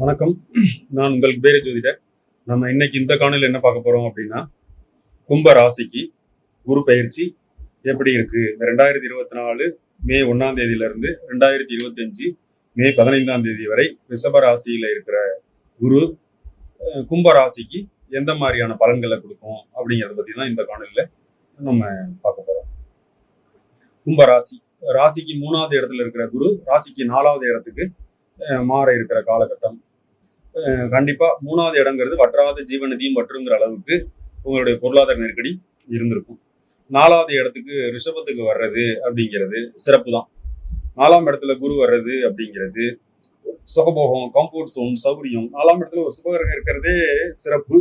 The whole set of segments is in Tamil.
வணக்கம். நான் உங்கள் பேர ஜோதிடர். நம்ம இன்னைக்கு இந்த காணொலியில் என்ன பார்க்க போறோம் அப்படின்னா கும்ப ராசிக்கு குரு பயிற்சி எப்படி இருக்கு? இந்த ரெண்டாயிரத்தி இருபத்தி நாலு மே ஒன்னாம் தேதியிலிருந்து ரெண்டாயிரத்தி இருபத்தஞ்சு மே பதினைந்தாம் தேதி வரை ரிஷப ராசியில இருக்கிற குரு கும்ப ராசிக்கு எந்த மாதிரியான பலன்களை கொடுக்கும் அப்படிங்கிறத பத்தி தான் இந்த காணொலியில நம்ம பார்க்க போறோம். கும்ப ராசி ராசிக்கு மூணாவது இடத்துல இருக்கிற குரு ராசிக்கு நாலாவது இடத்துக்கு மாற இருக்கிற காலகட்டம் கண்டிப்பாக மூணாவது இடங்கிறது வற்றாத ஜீவநதியும் வற்றுங்கிற அளவுக்கு உங்களுடைய பொருளாதார நெருக்கடி இருந்திருக்கும். நாலாவது இடத்துக்கு ரிஷபத்துக்கு வர்றது அப்படிங்கிறது சிறப்பு தான். நாலாம் இடத்துல குரு வர்றது அப்படிங்கிறது சுகபோகம் கம்ஃபோர்ட் ஜோன் சௌரியம். நாலாம் இடத்துல ஒரு சுபகரகம் இருக்கிறதே சிறப்பு.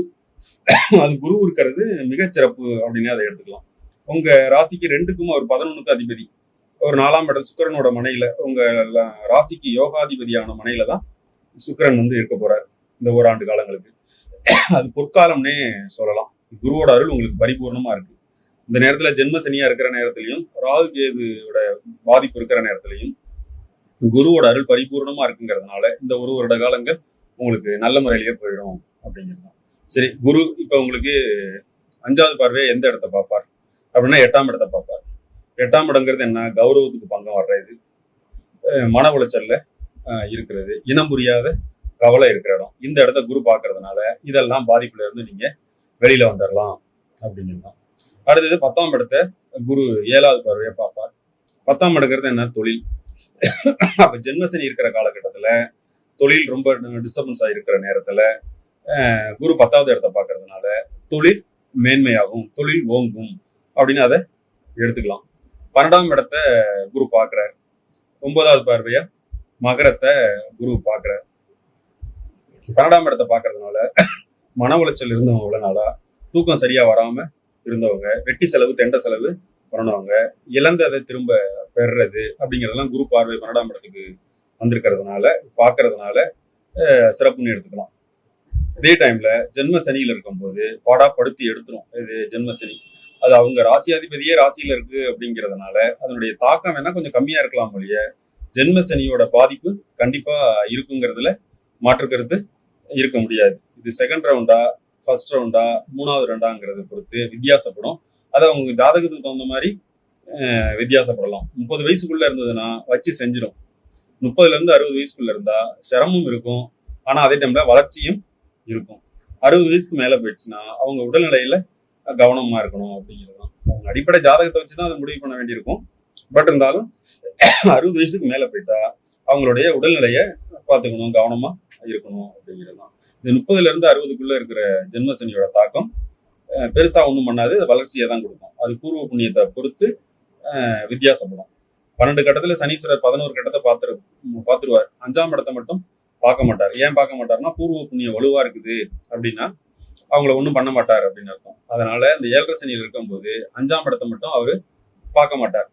அது குரு இருக்கிறது மிகச்சிறப்பு அப்படின்னு அதை எடுத்துக்கலாம். உங்க ராசிக்கு ரெண்டுக்கும் ஒரு பதினொன்றுக்கு அதிபதி. ஒரு நாலாம் இடம் சுக்கிரனோட மனையில உங்க ராசிக்கு யோகாதிபதியான மனையில தான் சுக்கரன் வந்து இருக்க போறார் இந்த ஓராண்டு காலங்களுக்கு. அது பொற்காலம்னே சொல்லலாம். குருவோட அருள் உங்களுக்கு பரிபூர்ணமா இருக்கு. இந்த நேரத்துல ஜென்மசனியா இருக்கிற நேரத்திலையும் ராகு கேதுவோட பாதிப்பு இருக்கிற நேரத்திலையும் குருவோட அருள் பரிபூர்ணமா இருக்குங்கிறதுனால இந்த ஒரு வருட காலங்கள் உங்களுக்கு நல்ல முறையிலேயே போயிடும் அப்படிங்கிறது தான். சரி குரு இப்ப உங்களுக்கு அஞ்சாவது பார்வையை எந்த இடத்த பார்ப்பார்? அப்படின்னா எட்டாம் இடத்தை பார்ப்பார். எட்டாம் இடங்கிறது என்ன? கௌரவத்துக்கு பங்கம் வர்றது மன உளைச்சல்ல இருக்கிறது. இனம் புரியாத கவலை இருக்கிற இடம். இந்த இடத்த குரு பார்க்கறதுனால இதெல்லாம் பாதிப்புல இருந்து நீங்க வெளியில வந்துடலாம் அப்படின்னு அடுத்தது பத்தாம் இடத்தை குரு ஏழாவது பார்வையை பார்ப்பார். பத்தாம் இடங்கிறது என்ன? தொழில். அப்ப ஜென்மசனி இருக்கிற காலகட்டத்துல தொழில் ரொம்ப டிஸ்டர்பன்ஸ் இருக்கிற நேரத்துல குரு பத்தாவது இடத்த பார்க்கறதுனால தொழில் மேன்மையாகும் தொழில் ஓங்கும் அப்படின்னு அதை எடுத்துக்கலாம். பன்னெண்டாம் இடத்த குரு பார்க்கிறார். ஒன்பதாவது பார்வையா மகரத்தை குரு பார்க்குறார். பன்னெண்டாம் இடத்தை பார்க்கறதுனால மன உளைச்சல் இருந்தவங்க இவ்வளவு நாளா தூக்கம் சரியா வராம இருந்தவங்க வெட்டி செலவு தெண்ட செலவு பண்ணவங்க இழந்ததை திரும்ப பெறுறது அப்படிங்கிறதெல்லாம் குரு பார்வை பன்னெண்டாம் இடத்துக்கு வந்திருக்கிறதுனால பார்க்கறதுனால அஹ், சிறப்புன்னு எடுத்துக்கலாம். இதே டைம்ல ஜென்ம சனியில இருக்கும்போது பாடா படுத்தி எடுத்துரும். இது ஜென்ம சனி. அது அவங்க ராசியாதிபதியே ராசியில இருக்கு அப்படிங்கிறதுனால அதனுடைய தாக்கம் வேணா கொஞ்சம் கம்மியா இருக்கலாம் ஒழிய ஜென்ம சனியோட பாதிப்பு கண்டிப்பா இருக்குங்கிறதுல மாற்று கருத்து இருக்க முடியாது. இது செகண்ட் ரவுண்டா ஃபர்ஸ்ட் ரவுண்டா மூணாவது ரவுண்டாங்கிறத பொறுத்து வித்தியாசப்படும். அதை அவங்க ஜாதகத்துக்கு தகுந்த மாதிரி வித்தியாசப்படலாம். முப்பது வயசுக்குள்ள இருந்ததுன்னா வச்சு செஞ்சிடும். முப்பதுல இருந்து அறுபது வயசுக்குள்ள இருந்தா சிரமம் இருக்கும். ஆனா அதே டைம்ல வளர்ச்சியும் இருக்கும். அறுபது வயசுக்கு மேல போயிடுச்சுன்னா அவங்க உடல்நிலையில கவனமா இருக்கணும் அப்படிங்கிறது தான் அவங்க அடிப்படை ஜாதகத்தை வச்சுதான் அதை முடிவு பண்ண வேண்டியிருக்கும். பட் இருந்தாலும் அறுபது வயசுக்கு மேலே போயிட்டா அவங்களுடைய உடல்நிலையை பார்த்துக்கணும் கவனமாக இருக்கணும் அப்படிங்கிறது தான் இந்த முப்பதுலேருந்து அறுபதுக்குள்ளே இருக்கிற ஜென்மசனியோட தாக்கம் பெருசாக ஒன்றும் பண்ணாது வளர்ச்சியை தான் கொடுக்கும். அது பூர்வ புண்ணியத்தை பொறுத்து வித்தியாசப்படும். பன்னெண்டு கட்டத்தில் சனீஸ்வரர் பதினோரு கட்டத்தை பார்த்துரு பார்த்துருவார். அஞ்சாம் இடத்தை மட்டும் பார்க்க மாட்டார். ஏன் பார்க்க மாட்டார்னா பூர்வ புண்ணியம் வலுவாக இருக்குது அப்படின்னா அவங்கள ஒன்றும் பண்ண மாட்டார் அப்படின்னு அர்த்தம். அதனால இந்த ஏழரை சனியில் இருக்கும்போது அஞ்சாம் இடத்தை மட்டும் அவர் பார்க்க மாட்டார்.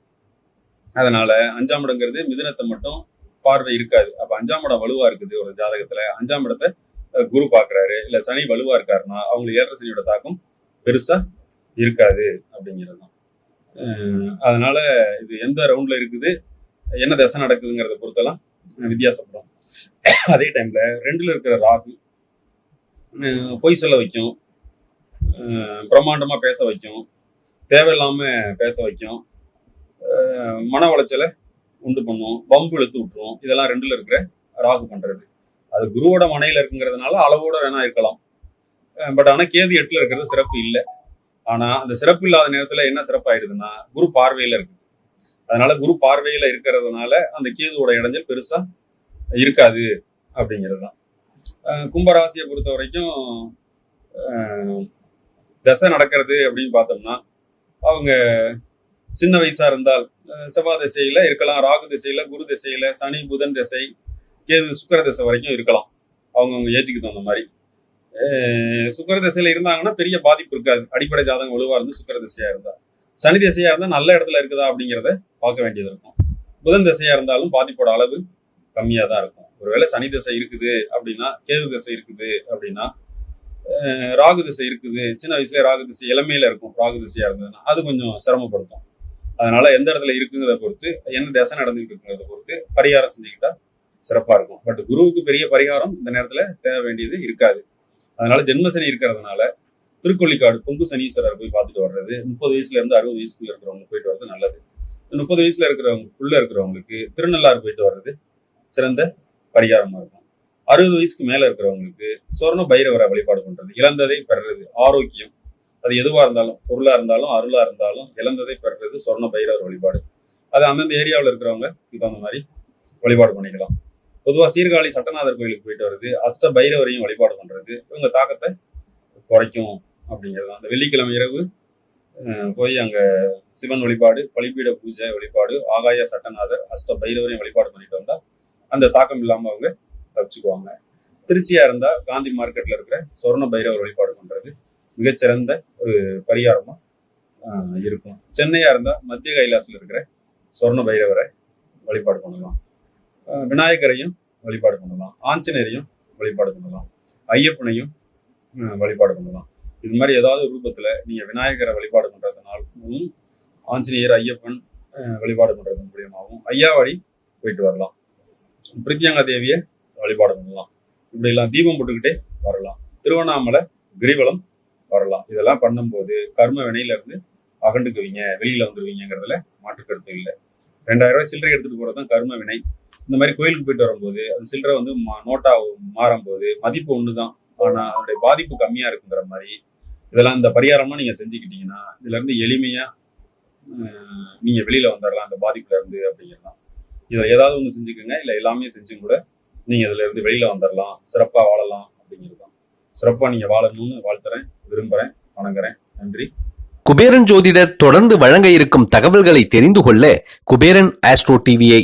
அதனால அஞ்சாம் இடங்கிறது மிதுனத்தை மட்டும் பார்வை இருக்காது. அப்ப அஞ்சாம் இடம் வலுவா இருக்குது ஒரு ஜாதகத்துல. அஞ்சாம் இடத்தை குரு பாக்குறாரு இல்ல சனி வலுவா இருக்காருன்னா அவங்களுக்கு ஏழரை சனியோட தாக்கம் பெருசா இருக்காது அப்படிங்கிறது தான். அதனால இது எந்த ரவுண்ட்ல இருக்குது என்ன தசை நடக்குதுங்கிறத பொறுத்தெல்லாம் வித்தியாசப்படும். அதே டைம்ல ரெண்டுல இருக்கிற ராகு பொய் சொல்ல வைக்கும். பிரம்மாண்டமா பேச வைக்கும். தேவையில்லாம பேச வைக்கும். மன உளைச்சலை உண்டு பண்ணும் பம்பு இழுத்து விட்டுரும் இதெல்லாம் ரெண்டுல இருக்கிற ராகு பண்றது. அது குருவோட மனையில இருக்குங்கிறதுனால அளவோட வேணா இருக்கலாம். பட் ஆனா கேது எட்டுல இருக்கிறது சிறப்பு இல்லை. ஆனா அந்த சிறப்பு இல்லாத நேரத்துல என்ன சிறப்பாயிடுதுன்னா குரு பார்வையில இருக்கு. அதனால குரு பார்வையில இருக்கிறதுனால அந்த கேதுவோட இடைஞ்சல் பெருசா இருக்காது அப்படிங்கிறது தான் கும்பராசியை பொறுத்த வரைக்கும் தசை நடக்கிறது அப்படின்னு பார்த்தோம்னா அவங்க சின்ன வயசா இருந்தால் செவ்வாய் திசையில இருக்கலாம் ராகு திசையில குரு திசையில சனி புதன் திசை கேது சுக்கர திசை வரைக்கும் இருக்கலாம். அவங்கவுங்க ஏஜுக்கு தகுந்த மாதிரி. சுக்கர திசையில இருந்தாங்கன்னா பெரிய பாதிப்பு இருக்காது. அடிப்படை ஜாதகம் வலுவா இருந்து சுக்கிர திசையா இருந்தா. சனி திசையா இருந்தா நல்ல இடத்துல இருக்குதா அப்படிங்கிறத பார்க்க வேண்டியது இருக்கும். புதன் திசையா இருந்தாலும் பாதிப்போட அளவு கம்மியா தான் இருக்கும். ஒருவேளை சனி திசை இருக்குது அப்படின்னா கேது திசை இருக்குது அப்படின்னா ராகு திசை இருக்குது. சின்ன வயசுல ராகு திசை இளமையில இருக்கும். ராகு திசையா இருந்ததுன்னா அது கொஞ்சம் சிரமப்படுத்தும். அதனால எந்த இடத்துல இருக்குங்கிறத பொறுத்து என்ன திசை நடந்துகிட்டு இருக்குங்கிறத பொறுத்து பரிகாரம் செஞ்சுக்கிட்டா சிறப்பா இருக்கும். பட் குருவுக்கு பெரிய பரிகாரம் இந்த நேரத்துல தேவை வேண்டியது இருக்காது. அதனால ஜென்ம சனி இருக்கிறதுனால திருக்கொள்ளிக்காடு பொங்கு சனீஸ்வரர் போய் பார்த்துட்டு வர்றது முப்பது வயசுல இருந்து அறுபது வயசுக்குள்ள இருக்கிறவங்க போயிட்டு வர்றது நல்லது. முப்பது வயசுல இருக்கிறவங்களுக்குள்ள இருக்கிறவங்களுக்கு திருநள்ளாறு போயிட்டு வர்றது சிறந்த பரிகாரமா இருக்கும். அறுபது வயசுக்கு மேல இருக்கிறவங்களுக்கு சொர்ண பைரவரை வழிபாடு பண்றது இழந்ததை பெறுறது ஆரோக்கியம் அது எதுவாக இருந்தாலும் பொருளாக இருந்தாலும் அருளாக இருந்தாலும் இழந்ததை பெறுறது சொர்ண பைரவர் வழிபாடு. அது அந்தந்த ஏரியாவில் இருக்கிறவங்க இப்போ அந்த மாதிரி வழிபாடு பண்ணிக்கலாம். பொதுவாக சீர்காழி சட்டநாதர் கோயிலுக்கு போயிட்டு வருது அஷ்ட பைரவரையும் வழிபாடு பண்ணுறது இவங்க தாக்கத்தை குறைக்கும் அப்படிங்கிறது தான். அந்த வெள்ளிக்கிழமை இரவு போய் அங்கே சிவன் வழிபாடு பலிபீட பூஜை வழிபாடு ஆகாய சட்டநாதர் அஷ்ட பைரவரையும் வழிபாடு பண்ணிட்டு வந்தால் அந்த தாக்கம் இல்லாமல் அவங்க தப்பிச்சுக்குவாங்க. திருச்சியாக இருந்தால் காந்தி மார்க்கெட்டில் இருக்கிற சொர்ண பைரவர் வழிபாடு பண்ணுறது மிகச்சிறந்த ஒரு பரிகாரமா இருக்கும். சென்னையா இருந்தா மத்திய கைலாசில் இருக்கிற சொர்ண பைரவரை வழிபாடு பண்ணலாம். விநாயகரையும் வழிபாடு பண்ணலாம். ஆஞ்சநேயரையும் வழிபாடு பண்ணலாம். ஐயப்பனையும் வழிபாடு பண்ணலாம். இது மாதிரி ஏதாவது ரூபத்துல நீங்க விநாயகரை வழிபாடு பண்றதுனாலும் ஆஞ்சநேயர் ஐயப்பன் வழிபாடு பண்றது மூலியமாகவும் ஐயாவாடி போயிட்டு வரலாம். பிரித்யங்கா தேவியை வழிபாடு பண்ணலாம். இப்படி எல்லாம் தீபம் போட்டுக்கிட்டே வரலாம். திருவண்ணாமலை கிரிவலம் வரலாம். இதெல்லாம் பண்ணும்போது கர்ம வினையில இருந்து அகண்டுக்குவீங்க வெளியில வந்துருவீங்கிறதுல மாற்று கருத்து இல்லை. ரெண்டாயிரம் ரூபாய் சில்லறை எடுத்துட்டு போகிறது தான் கர்ம வினை. இந்த மாதிரி கோயிலுக்கு போயிட்டு வரும்போது அந்த சில்லறை வந்து மா- மாறும் மாறும்போது மதிப்பு ஒண்ணுதான். ஆனா அதனுடைய பாதிப்பு கம்மியா இருக்குங்கிற மாதிரி இதெல்லாம் இந்த பரிகாரமா நீங்க செஞ்சுக்கிட்டீங்கன்னா இதுல இருந்து எளிமையா அஹ், நீங்க வெளியில வந்துடலாம் அந்த பாதிப்புல இருந்து அப்படிங்கிறதான் இதை ஏதாவது ஒன்று செஞ்சுக்கோங்க. இல்லை எல்லாமே செஞ்சும் கூட நீங்க இதுல இருந்து வெளியில வந்துடலாம் சிறப்பா வாழலாம் அப்படிங்கிறது தான் சிறப்பா நீங்க வாழணும்னு வாழ்த்துறேன். விரும்புகிறேன் வணங்குறேன். நன்றி. குபேரன் ஜோதிடர் தொடர்ந்து வழங்க இருக்கும் தகவல்களை தெரிந்து கொள்ள குபேரன் ஆஸ்ட்ரோ டிவியை